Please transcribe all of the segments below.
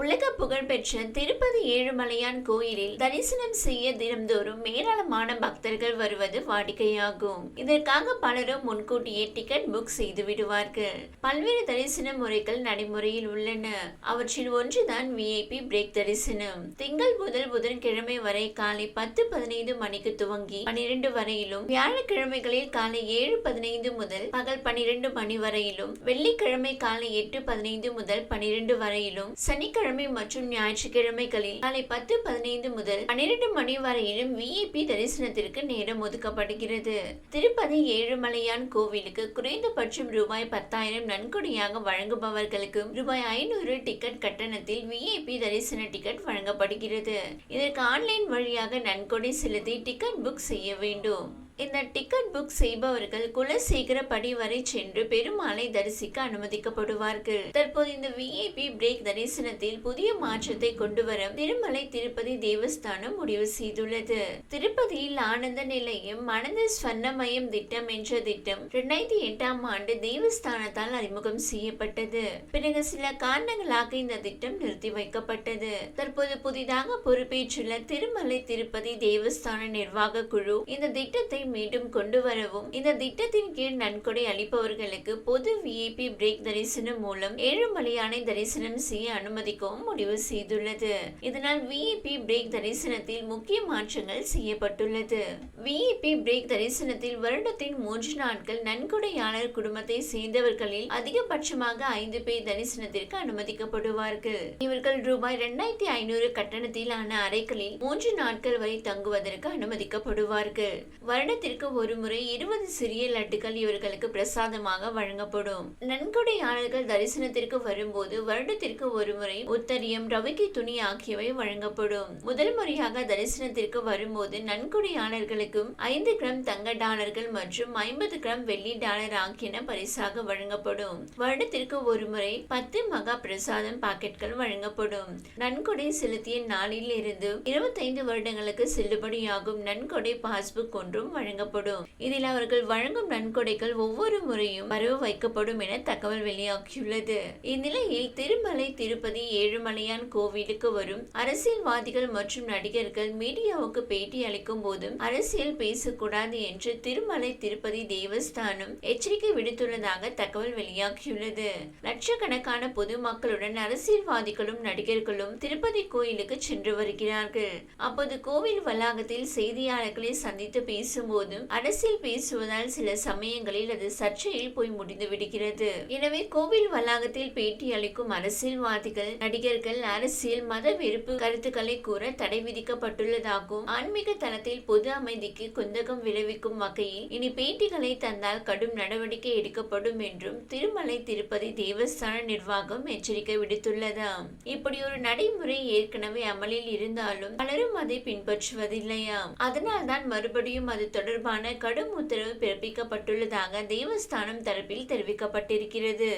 உலக புகழ்பெற்ற திருப்பதி ஏழுமலையான் கோயிலில் தரிசனம் செய்ய தினம்தோறும் ஏராளமான பக்தர்கள் வருவது வாடிக்கையாகும். இதற்காக பலரும் முன்கூட்டியே டிக்கெட் புக் செய்து விடுவார்கள். பல்வேறு தரிசன முறைகள் நடைமுறையில் உள்ளன. அவற்றில் ஒன்றுதான் விஐபி பிரேக் தரிசனம். திங்கள் முதல் புதன்கிழமை வரை காலை பத்து பதினைந்து மணிக்கு துவங்கி பனிரெண்டு வரையிலும் வியாழக்கிழமைகளில் காலை ஏழு பதினைந்து முதல் பகல் பனிரெண்டு மணி வரையிலும் வெள்ளிக்கிழமை காலை எட்டு பதினைந்து முதல் பனிரெண்டு வரையிலும் சனிக்கிழமை மற்றும் ஞாயிற்றுக்கிழமைகளில் காலை பத்து பதினைந்து முதல் பன்னிரண்டு மணி வரையிலும் விஐபி தரிசனத்திற்கு நேரம் ஒதுக்கப்படுகிறது. திருப்பதி ஏழுமலையான் கோவிலுக்கு குறைந்தபட்சம் ரூபாய் பத்தாயிரம் நன்கொடையாக வழங்குபவர்களுக்கு ரூபாய் ஐநூறு டிக்கெட் கட்டணத்தில் விஐபி தரிசன டிக்கெட் வழங்கப்படுகிறது. இதற்கு ஆன்லைன் வழியாக நன்கொடை செலுத்தி டிக்கெட் புக் செய்ய வேண்டும். இந்த டிக்கெட் புக் செய்பவர்கள் குலசேகர படி வரை சென்று பெருமாளை தரிசிக்க அனுமதிக்கப்படுவார்கள். தற்போது இந்த விஐபி பிரேக் தரிசனத்தில் புதிய மாற்றத்தை கொண்டு வர திருமலை திருப்பதி தேவஸ்தானம் முடிவு செய்துள்ளது. திருப்பதியில் ஆனந்த நிலையம் மனத ஸ்வர்ணமயம் திட்டம் என்ற திட்டம் இரண்டாயிரத்தி எட்டாம் ஆண்டு தேவஸ்தானத்தால் அறிமுகம் செய்யப்பட்டது. பிறகு சில காரணங்களாக இந்த திட்டம் நிறுத்தி வைக்கப்பட்டது. தற்போது புதிதாக பொறுப்பேற்றுள்ள திருமலை திருப்பதி தேவஸ்தான நிர்வாக குழு இந்த திட்டத்தை மீண்டும் கொண்டு வரவும் இந்த திட்டத்தின் கீழ் நன்கொடை அளிப்பவர்களுக்கு பொது விஐபி பிரேக் தரிசனம் மூலம் ஏழுமலையானை தரிசனம் செய்ய அனுமதிக்கவும் முடிவு செய்துள்ளது. இதனால் விஐபி பிரேக் தரிசனத்தில் முக்கிய மாற்றங்கள் செய்யப்பட்டுள்ளது. விஐபி பிரேக் தரிசனத்தில் வருடத்தின் மூன்று நாட்கள் நன்கொடையாளர் குடும்பத்தை சேர்ந்தவர்களில் அதிகபட்சமாக ஐந்து பேர் தரிசனத்திற்கு அனுமதிக்கப்படுவார்கள். இவர்கள் ரூபாய் இரண்டாயிரத்தி ஐநூறு கட்டணத்திலான அறைகளில் மூன்று நாட்கள் வரை தங்குவதற்கு அனுமதிக்கப்படுவார்கள். வருடத்திற்கு ஒரு முறை இருபது சிறிய லட்டுகள் இவர்களுக்கு பிரசாதமாக வழங்கப்படும். நன்கொடையாளர்கள் தரிசனத்திற்கு வரும்போது வருடத்திற்கு ஒரு முறை உத்தரியம் ரவிக்கை துணி ஆகியவை வழங்கப்படும். முதல் முறையாக தரிசனத்திற்கு வரும்போது நன்கொடையாளர்களுக்கும் ஐந்து கிராம் தங்க டாலர்கள் மற்றும் ஐம்பது கிராம் வெள்ளி டாலர் ஆகியன பரிசாக வழங்கப்படும். வருடத்திற்கு ஒரு முறை பத்து மகா பிரசாதம் பாக்கெட்கள் வழங்கப்படும். நன்கொடை செலுத்திய நாளில் இருந்து இருபத்தைந்து வருடங்களுக்கு செல்லுபடியாகும் நன்கொடை பாஸ்புக் ஒன்றும் வழங்கப்படும். இதில் அவர்கள் வழங்கும் நன்கொடைகள் ஒவ்வொரு முறையும் வரவு வைக்கப்படும் என தகவல் வெளியாகியுள்ளது. இந்நிலையில் திருமலை திருப்பதி ஏழுமலையான் கோவிலுக்கு வரும் அரசியல்வாதிகள் மற்றும் நடிகர்கள் மீடியாவுக்கு பேட்டி அளிக்கும் போதும் அரசியல் பேசக்கூடாது என்று திருமலை திருப்பதி தேவஸ்தானம் எச்சரிக்கை விடுத்துள்ளதாக தகவல் வெளியாகியுள்ளது. லட்சக்கணக்கான பொதுமக்களுடன் அரசியல்வாதிகளும் நடிகர்களும் திருப்பதி கோயிலுக்கு சென்று வருகிறார்கள். அப்போது கோவில் வளாகத்தில் செய்தியாளர்களை சந்தித்து பேசும் போதும் அரசியல் பேசுவதால் சில சமயங்களில் அது சர்ச்சையில் போய் முடிந்து விடுகிறது. எனவே கோவில் வளாகத்தில் பேட்டி அளிக்கும் அரசியல்வாதிகள் நடிகர்கள் அரசியல் மத வெறுப்பு கருத்துக்களை கூற தடை விதிக்கப்பட்டுள்ளதாகவும் ஆன்மீக தளத்தில் பொது அமைதிக்கு குந்தகம் விளைவிக்கும் வகையில் இனி பேட்டிகளை தந்தால் கடும் நடவடிக்கை எடுக்கப்படும் என்றும் திருமலை திருப்பதி தேவஸ்தான நிர்வாகம் எச்சரிக்கை விடுத்துள்ளதாம் இப்படி ஒரு நடைமுறை ஏற்கனவே அமலில் இருந்தாலும் பலரும் அதை பின்பற்றுவதில்லையாம். அதனால் தான் மறுபடியும் அது தொடர்பான கடும் உத்தரவு பிறப்பிக்கப்பட்டுள்ளதாக தேவஸ்தானம் தரப்பில் தெரிவிக்கப்பட்டிருக்கிறது.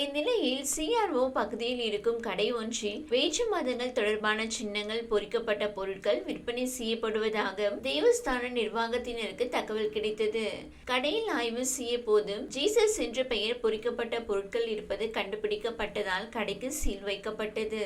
இந்நிலையில் சிஆர்ஓ பகுதியில் இருக்கும் கடை ஒன்றில் வேற்று மதங்கள் தொடர்பான சின்னங்கள் பொறிக்கப்பட்ட பொருட்கள் விற்பனை செய்யப்படுவதாக தேவஸ்தான நிர்வாகத்தினருக்கு தகவல் கிடைத்தது. கடையில் ஆய்வு செய்ய போதும் ஜீசஸ் என்ற பெயர் பொறிக்கப்பட்ட பொருட்கள் இருப்பது கண்டுபிடிக்கப்பட்டதால் கடைக்கு சீல் வைக்கப்பட்டது.